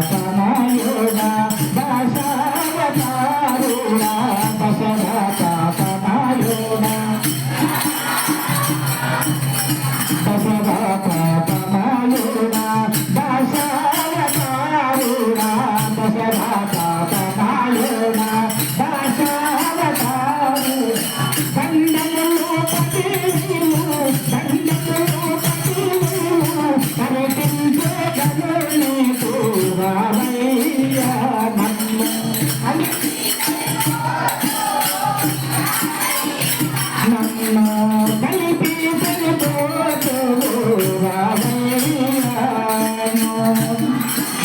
Sahana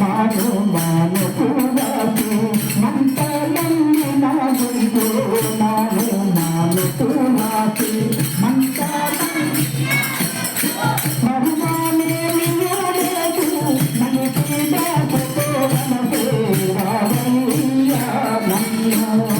మాను మాను కూడాకు మంత నన్ను నా గుండు మాను మాను కూడాకు మంత మనకి మనకు నన్ను